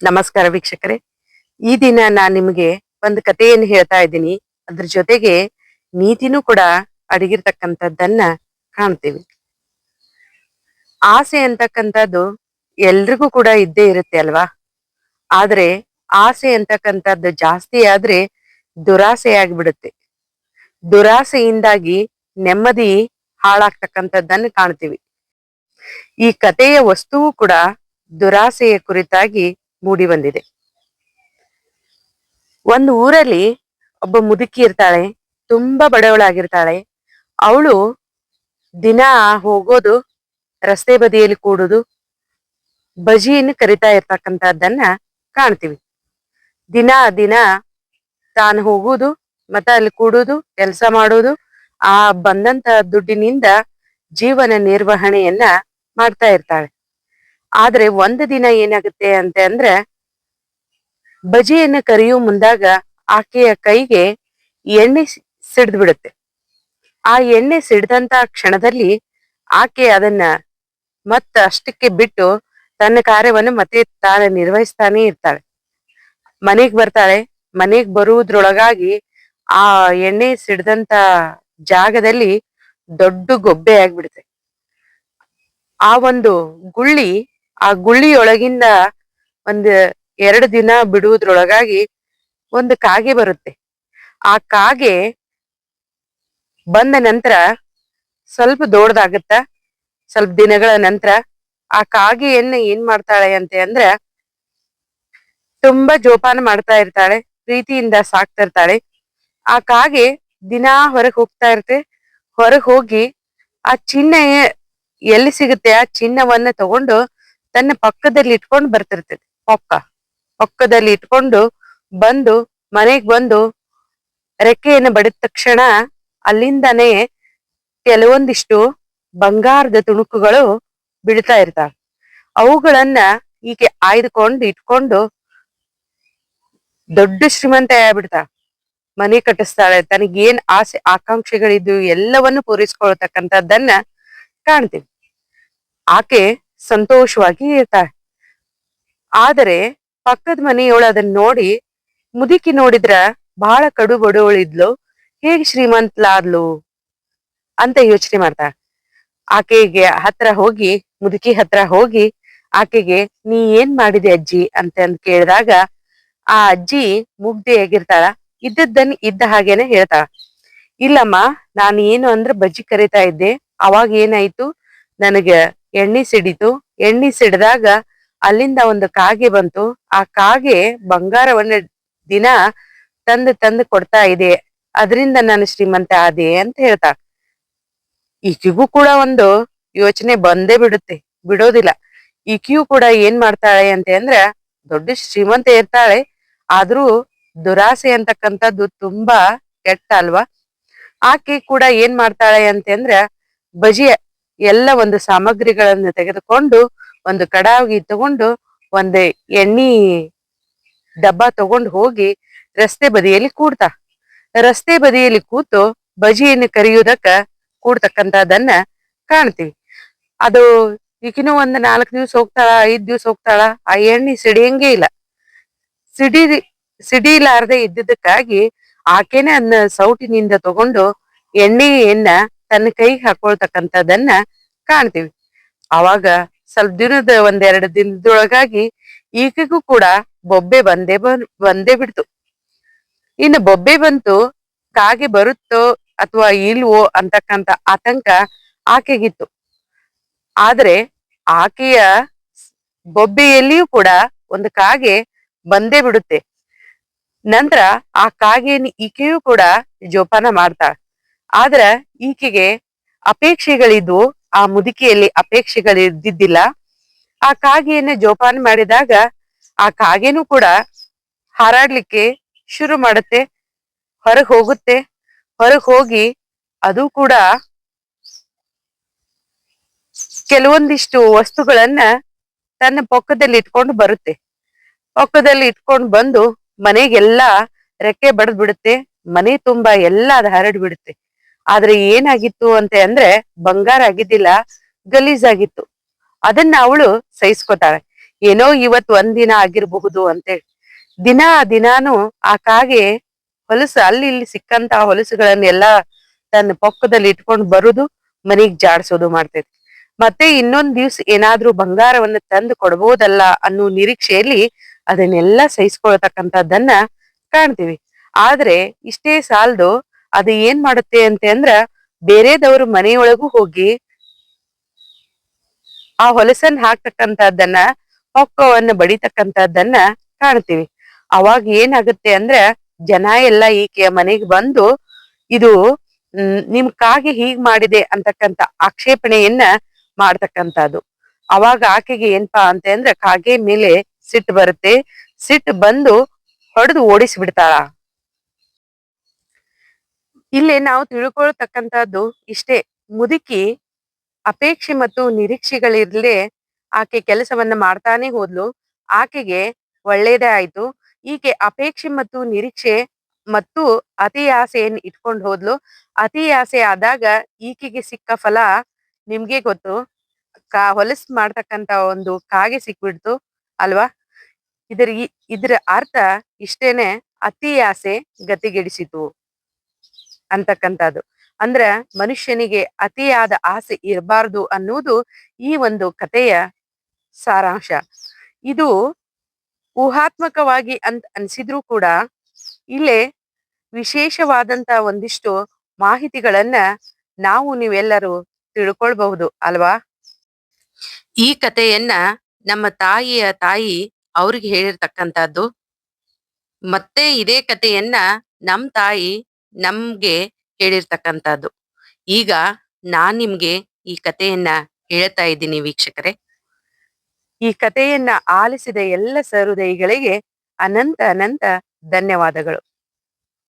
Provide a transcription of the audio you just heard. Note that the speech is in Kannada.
ನಮಸ್ಕಾರ ವೀಕ್ಷಕರೇ. ಈ ದಿನ ನಾನು ನಿಮಗೆ ಒಂದು ಕಥೆಯನ್ನು ಹೇಳ್ತಾ ಇದ್ದೀನಿ. ಅದ್ರ ಜೊತೆಗೆ ನೀತಿನೂ ಕೂಡ ಅಡಗಿರ್ತಕ್ಕಂಥದ್ದನ್ನ ಕಾಣ್ತೀವಿ. ಆಸೆ ಅಂತಕ್ಕಂಥದ್ದು ಎಲ್ರಿಗೂ ಕೂಡ ಇದ್ದೇ ಇರುತ್ತೆ ಅಲ್ವಾ? ಆದ್ರೆ ಆಸೆ ಅಂತಕ್ಕಂಥದ್ದು ಜಾಸ್ತಿ ಆದ್ರೆ ದುರಾಸೆ ಆಗ್ಬಿಡುತ್ತೆ. ದುರಾಸೆಯಿಂದಾಗಿ ನೆಮ್ಮದಿ ಹಾಳಾಗ್ತಕ್ಕಂಥದ್ದನ್ನು ಕಾಣ್ತೀವಿ. ಈ ಕಥೆಯ ವಸ್ತುವು ಕೂಡ ದುರಾಸೆಯ ಕುರಿತಾಗಿ ಮೂಡಿ ಬಂದಿದೆ. ಒಂದು ಊರಲ್ಲಿ ಒಬ್ಬ ಮುದುಕಿ ಇರ್ತಾಳೆ, ತುಂಬಾ ಬಡವಳಾಗಿರ್ತಾಳೆ. ಅವಳು ದಿನ ಹೋಗೋದು, ರಸ್ತೆ ಬದಿಯಲ್ಲಿ ಕೂಡುದು, ಬಜಿಯನ್ನು ಕರಿತಾ ಇರ್ತಕ್ಕಂಥದ್ದನ್ನ ಕಾಣ್ತೀವಿ. ದಿನ ದಿನ ತಾನು ಹೋಗುದು, ಮತ್ತ ಅಲ್ಲಿ ಕೂಡುದು, ಕೆಲಸ ಮಾಡೋದು, ಆ ಬಂದಂತ ದುಡ್ಡಿನಿಂದ ಜೀವನ ನಿರ್ವಹಣೆಯನ್ನ ಮಾಡ್ತಾ ಇರ್ತಾಳೆ. ಆದ್ರೆ ಒಂದು ದಿನ ಏನಾಗುತ್ತೆ ಅಂತ ಅಂದ್ರೆ ಬಜೆಯನ್ನು ಕರಿಯೋ ಮುಂದಾಗ ಆಕೆಯ ಕೈಗೆ ಎಣ್ಣೆ ಸಿಡ್ದು ಬಿಡುತ್ತೆ. ಆ ಎಣ್ಣೆ ಸಿಡ್ದಂತ ಕ್ಷಣದಲ್ಲಿ ಆಕೆ ಅದನ್ನ ಮತ್ತ ಅಷ್ಟಕ್ಕೆ ಬಿಟ್ಟು ತನ್ನ ಕಾರ್ಯವನ್ನು ಮತ್ತೆ ತಾನು ನಿರ್ವಹಿಸ್ತಾನೆ ಇರ್ತಾಳೆ. ಮನೆಗ್ ಬರ್ತಾಳೆ. ಮನೆಗ್ ಬರುವುದ್ರೊಳಗಾಗಿ ಆ ಎಣ್ಣೆ ಸಿಡ್ದಂತ ಜಾಗದಲ್ಲಿ ದೊಡ್ಡ ಗೊಬ್ಬೆ ಆಗ್ಬಿಡುತ್ತೆ. ಆ ಒಂದು ಗುಳ್ಳಿ ಆ ಗುಳ್ಳಿಯೊಳಗಿಂದ ಒಂದ್ ಎರಡು ದಿನ ಬಿಡುವುದ್ರೊಳಗಾಗಿ ಒಂದು ಕಾಗೆ ಬರುತ್ತೆ. ಆ ಕಾಗೆ ಬಂದ ನಂತರ ಸ್ವಲ್ಪ ದೊಡ್ಡದಾಗತ್ತ, ಸ್ವಲ್ಪ ದಿನಗಳ ನಂತರ ಆ ಕಾಗೆಯನ್ನ ಏನ್ ಮಾಡ್ತಾಳೆ ಅಂತ ಅಂದ್ರೆ ತುಂಬಾ ಜೋಪಾನ ಮಾಡ್ತಾ ಇರ್ತಾಳೆ, ಪ್ರೀತಿಯಿಂದ ಸಾಕ್ತಾ ಇರ್ತಾಳೆ. ಆ ಕಾಗೆ ದಿನಾ ಹೊರಗೆ ಹೋಗ್ತಾ ಇರುತ್ತೆ. ಹೊರಗೆ ಹೋಗಿ ಆ ಚಿನ್ನ ಎಲ್ಲಿ ಸಿಗುತ್ತೆ? ಆ ಚಿನ್ನವನ್ನ ತಗೊಂಡು ತನ್ನ ಪಕ್ಕದಲ್ಲಿ ಇಟ್ಕೊಂಡು ಬರ್ತಿರ್ತದೆ. ಪೊಕ್ಕ. ಪಕ್ಕದಲ್ಲಿ ಇಟ್ಕೊಂಡು ಬಂದು ಮನೆಗ್ ಬಂದು ರೆಕ್ಕೆಯನ್ನು ಬಡಿದ ತಕ್ಷಣ ಅಲ್ಲಿಂದನೇ ಕೆಲವೊಂದಿಷ್ಟು ಬಂಗಾರದ ತುಣುಕುಗಳು ಬಿಡ್ತಾ ಇರ್ತಾವ. ಅವುಗಳನ್ನ ಈಕೆ ಆಯ್ದುಕೊಂಡು ಇಟ್ಕೊಂಡು ದೊಡ್ಡ ಶ್ರೀಮಂತ ಆಗ್ಬಿಡ್ತಾಳ ಮನೆ ಕಟ್ಟಿಸ್ತಾಳೆ, ತನಗೇನ್ ಆಸೆ ಆಕಾಂಕ್ಷೆಗಳಿದ್ದು ಎಲ್ಲವನ್ನು ಪೂರೈಸ್ಕೊಳ್ತಕ್ಕಂಥದ್ದನ್ನ ಕಾಣ್ತೀವಿ. ಆಕೆ ಸಂತೋಷವಾಗಿ ಇರ್ತಾಳೆ ಆದರೆ ಪಕ್ಕದ ಮನೆಯವಳು ಅದನ್ನ ನೋಡಿ ಮುದುಕಿ ನೋಡಿದ್ರ ಬಹಳ ಕಡು ಬಡವಳಿದ್ಲು, ಹೇಗೆ ಶ್ರೀಮಂತಲಾದ್ಲು ಅಂತ ಯೋಚನೆ ಮಾಡ್ತಾಳ. ಆಕೆಗೆ ಹತ್ರ ಹೋಗಿ, ಮುದುಕಿ ಹತ್ರ ಹೋಗಿ ಆಕೆಗೆ, ನೀ ಏನ್ ಮಾಡಿದೆ ಅಜ್ಜಿ? ಅಂತ ಕೇಳಿದಾಗ ಆ ಅಜ್ಜಿ ಮುಗ್ಧೆಯಾಗಿರ್ತಾಳ ಇದ್ದದ್ದನ್ ಇದ್ದ ಹಾಗೇನೆ ಹೇಳ್ತಾಳ. ಇಲ್ಲಮ್ಮ, ನಾನು ಏನು ಅಂದ್ರೆ ಬಜ್ಜಿ ಕರಿತಾ ಇದ್ದೆ, ಅವಾಗ ಏನಾಯ್ತು? ನನಗೆ ಎಣ್ಣೆ ಸಿಡಿತು ಎಣ್ಣೆ ಸಿಡಿದಾಗ ಅಲ್ಲಿಂದ ಒಂದು ಕಾಗೆ ಬಂತು. ಆ ಕಾಗೆ ಬಂಗಾರವನ್ನ ದಿನ ತಂದು ತಂದು ಕೊಡ್ತಾ ಇದೆ. ಅದರಿಂದ ನಾನು ಶ್ರೀಮಂತ ಆದೆ ಅಂತ ಹೇಳ್ತಾಳ ಈಕಿಗೂ ಕೂಡ ಒಂದು ಯೋಚನೆ ಬಂದೇ ಬಿಡುತ್ತೆ. ಬಿಡೋದಿಲ್ಲ. ಈಕಿಯೂ ಕೂಡ ಏನ್ ಮಾಡ್ತಾಳೆ ಅಂತ ಅಂದ್ರೆ, ದೊಡ್ಡ ಶ್ರೀಮಂತ ಇರ್ತಾಳೆ. ಆದ್ರೂ ದುರಾಸೆ ಅಂತಕ್ಕಂಥದ್ದು ತುಂಬಾ ಕೆಟ್ಟ ಅಲ್ವಾ? ಆಕೆ ಕೂಡ ಏನ್ ಮಾಡ್ತಾಳೆ ಅಂತಂದ್ರ ಬಜಿಯ ಎಲ್ಲ ಒಂದು ಸಾಮಗ್ರಿಗಳನ್ನು ತೆಗೆದುಕೊಂಡು ಒಂದು ಕಡಾವಿಗೆ ತಗೊಂಡು ಒಂದು ಎಣ್ಣಿ ಡಬ್ಬ ತಗೊಂಡು ಹೋಗಿ ರಸ್ತೆ ಬದಿಯಲ್ಲಿ ಕೂಡ್ತಾ. ರಸ್ತೆ ಬದಿಯಲ್ಲಿ ಕೂತು ಬಜಿಯನ್ನು ಕರಿಯುವುದಕ್ಕ ಕೂಡ್ತಕ್ಕಂಥದ್ದನ್ನ ಕಾಣ್ತೀವಿ. ಅದು ಈಗಿನೂ ಒಂದು ನಾಲ್ಕು ದಿವ್ಸ ಹೋಗ್ತಾಳ, ಐದ್ ದಿವ್ಸ ಹೋಗ್ತಾಳ, ಆ ಎಣ್ಣೆ ಸಿಡಿಯಂಗೆ ಇಲ್ಲ. ಸಿಡಿ ಸಿಡಿಲಾರ್ದೆ ಇದ್ದಿದ್ದಕ್ಕಾಗಿ ಆಕೆನೆ ಅದನ್ನ ಸೌಟಿನಿಂದ ತಗೊಂಡು ಎಣ್ಣೆಯನ್ನ ತನ್ನ ಕೈಗೆ ಹಾಕೊಳ್ತಕ್ಕಂಥದ್ದನ್ನ ಕಾಣ್ತೀವಿ. ಅವಾಗ ಸ್ವಲ್ಪ ದಿನದ ಒಂದೆರಡು ದಿನದೊಳಗಾಗಿ ಈಕೆಗೂ ಕೂಡ ಬೊಬ್ಬೆ ಬಂದೇ ಬಂದೇ ಬಿಡ್ತು. ಇನ್ನು ಬೊಬ್ಬೆ ಬಂತು, ಕಾಗೆ ಬರುತ್ತೋ ಅಥವಾ ಇಲ್ವೋ ಅಂತಕ್ಕಂತ ಆತಂಕ ಆಕೆಗಿತ್ತು. ಆದ್ರೆ ಆಕೆಯ ಬೊಬ್ಬೆಯಲ್ಲಿಯೂ ಕೂಡ ಒಂದು ಕಾಗೆ ಬಂದೇ ಬಿಡುತ್ತೆ. ನಂತರ ಆ ಕಾಗೆಯನ್ನು ಈಕೆಯೂ ಕೂಡ ಜೋಪಾನ ಮಾಡ್ತಾಳ ಆದ್ರ ಈಕೆಗೆ ಅಪೇಕ್ಷೆಗಳಿದ್ವು ಆ ಮುದುಕಿಯಲ್ಲಿ ಅಪೇಕ್ಷೆಗಳಿದ್ದಿದ್ದಿಲ್ಲ. ಆ ಕಾಗೆಯನ್ನ ಜೋಪಾನ ಮಾಡಿದಾಗ ಆ ಕಾಗೆನೂ ಕೂಡ ಹಾರಾಡ್ಲಿಕ್ಕೆ ಶುರು ಮಾಡುತ್ತೆ, ಹೊರಗೆ ಹೋಗುತ್ತೆ. ಹೊರಗೆ ಹೋಗಿ ಅದು ಕೂಡ ಕೆಲವೊಂದಿಷ್ಟು ವಸ್ತುಗಳನ್ನ ತನ್ನ ಪೊಕ್ಕದಲ್ಲಿ ಇಟ್ಕೊಂಡು ಬರುತ್ತೆ. ಪೊಕ್ಕದಲ್ಲಿ ಇಟ್ಕೊಂಡು ಬಂದು ಮನೆಗೆಲ್ಲಾ ರೆಕ್ಕೆ ಬಡದ್ ಬಿಡುತ್ತೆ ಮನೆ ತುಂಬಾ ಎಲ್ಲ ಅದು ಹರಡ್ ಬಿಡುತ್ತೆ ಆದ್ರೆ ಏನಾಗಿತ್ತು ಅಂತ ಅಂದ್ರೆ ಬಂಗಾರ ಆಗಿದ್ದಿಲ್ಲ ಗಲೀಜಾಗಿತ್ತು ಅದನ್ನ ಅವಳು ಸಹಿಸ್ಕೊತಾಳೆ. ಏನೋ ಇವತ್ ಒಂದಿನ ಆಗಿರಬಹುದು ಅಂತೇಳಿ ದಿನ ದಿನಾನು ಆ ಕಾಗೆ ಹೊಲಸು, ಅಲ್ಲಿ ಇಲ್ಲಿ ಸಿಕ್ಕಂತ ಹೊಲಸುಗಳನ್ನೆಲ್ಲ ತನ್ನ ಪೊಕ್ಕದಲ್ಲಿ ಇಟ್ಕೊಂಡು ಬರುದು, ಮನೆಗ್ ಜಾಡ್ಸೋದು ಮಾಡ್ತೈತಿ. ಮತ್ತೆ ಇನ್ನೊಂದ್ ದಿವ್ಸ ಏನಾದ್ರೂ ಬಂಗಾರವನ್ನ ತಂದು ಕೊಡ್ಬೋದಲ್ಲ ಅನ್ನೋ ನಿರೀಕ್ಷೆಯಲ್ಲಿ ಅದನ್ನೆಲ್ಲ ಸಹಿಸ್ಕೊಳ್ತಕ್ಕಂಥದ್ದನ್ನ ಕಾಣ್ತೀವಿ. ಆದ್ರೆ ಇಷ್ಟೇ ಸಾಲದು ಅದು ಏನ್ ಮಾಡುತ್ತೆ ಅಂತ ಅಂದ್ರ ಬೇರೆದವ್ರ ಮನೆಯೊಳಗೂ ಹೋಗಿ ಆ ಹೊಲಸನ್ನ ಹಾಕ್ತಕ್ಕಂತಹದ್ದನ್ನ ಹೊಕ್ಕವನ್ನ ಬಡಿತಕ್ಕಂತಹದ್ದನ್ನ ಕಾಣ್ತೀವಿ. ಅವಾಗ ಏನಾಗುತ್ತೆ ಅಂದ್ರ ಜನ ಎಲ್ಲ ಈಕೆಯ ಮನೆಗೆ ಬಂದು ಇದು ನಿಮ್ ಕಾಗೆ ಹೀಗ್ ಮಾಡಿದೆ ಅಂತಕ್ಕಂತ ಆಕ್ಷೇಪಣೆಯನ್ನ ಮಾಡ್ತಕ್ಕಂಥದ್ದು. ಅವಾಗ ಆಕೆಗೆ ಏನ್ಪಾ ಅಂತ ಅಂದ್ರೆ ಕಾಗೆ ಮೇಲೆ ಸಿಟ್ಟು ಬರುತ್ತೆ. ಸಿಟ್ಟು ಬಂದು ಹೊಡೆದು ಓಡಿಸಿ ಬಿಡ್ತಾಳ ಇಲ್ಲಿ ನಾವು ತಿಳ್ಕೊಳ್ತಕ್ಕಂಥದ್ದು ಇಷ್ಟೇ. ಮುದುಕಿ ಅಪೇಕ್ಷೆ ಮತ್ತು ನಿರೀಕ್ಷೆಗಳಿರ್ಲೆ ಆಕೆ ಕೆಲಸವನ್ನ ಮಾಡ್ತಾನೆ ಹೋದ್ಲು. ಆಕೆಗೆ ಒಳ್ಳೇದೇ ಆಯ್ತು. ಈಕೆ ಅಪೇಕ್ಷೆ ಮತ್ತು ನಿರೀಕ್ಷೆ ಮತ್ತು ಅತಿ ಆಸೆಯನ್ನು ಇಟ್ಕೊಂಡು ಹೋದ್ಲು. ಅತಿ ಆಸೆ ಆದಾಗ ಈಕೆಗೆ ಸಿಕ್ಕ ಫಲ ನಿಮ್ಗೆ ಗೊತ್ತು. ಕಾ ಹೊಲಸ್ ಮಾಡ್ತಕ್ಕಂತ ಒಂದು ಕಾಗೆ ಸಿಕ್ಬಿಡ್ತು ಅಲ್ವಾ? ಇದರ ಇದರ ಇದ್ರ ಅರ್ಥ ಇಷ್ಟೇನೆ ಅತಿ ಆಸೆ ಗತಿಗೆಡಿಸಿತು. ಅಂತಕ್ಕಂಥದ್ದು. ಅಂದ್ರ ಮನುಷ್ಯನಿಗೆ ಅತಿಯಾದ ಆಸೆ ಇರಬಾರ್ದು ಅನ್ನುವುದು ಈ ಒಂದು ಕಥೆಯ ಸಾರಾಂಶ. ಇದು ಊಹಾತ್ಮಕವಾಗಿ ಅಂತ ಅನ್ಸಿದ್ರು ಕೂಡ ಇಲ್ಲೇ ವಿಶೇಷವಾದಂತ ಒಂದಿಷ್ಟು ಮಾಹಿತಿಗಳನ್ನ ನಾವು ನೀವೆಲ್ಲರೂ ತಿಳ್ಕೊಳ್ಬಹುದು, ಅಲ್ವಾ? ಈ ಕಥೆಯನ್ನ ನಮ್ಮ ತಾಯಿಯ ತಾಯಿ ಅವ್ರಿಗೆ ಹೇಳಿರ್ತಕ್ಕಂಥದ್ದು. ಮತ್ತೆ ಇದೇ ಕಥೆಯನ್ನ ನಮ್ ತಾಯಿ ನಮ್ಗೆ ಹೇಳಿರ್ತಕ್ಕಂಥದ್ದು ಈಗ ನಾನ್ ನಿಮ್ಗೆ ಈ ಕಥೆಯನ್ನ ಹೇಳ್ತಾ ಇದ್ದೀನಿ ವೀಕ್ಷಕರೇ. ಈ ಕಥೆಯನ್ನ ಆಲಿಸಿದ ಎಲ್ಲ ಸಹೃದಯಿಗಳಿಗೆ ಅನಂತ ಅನಂತ ಧನ್ಯವಾದಗಳು.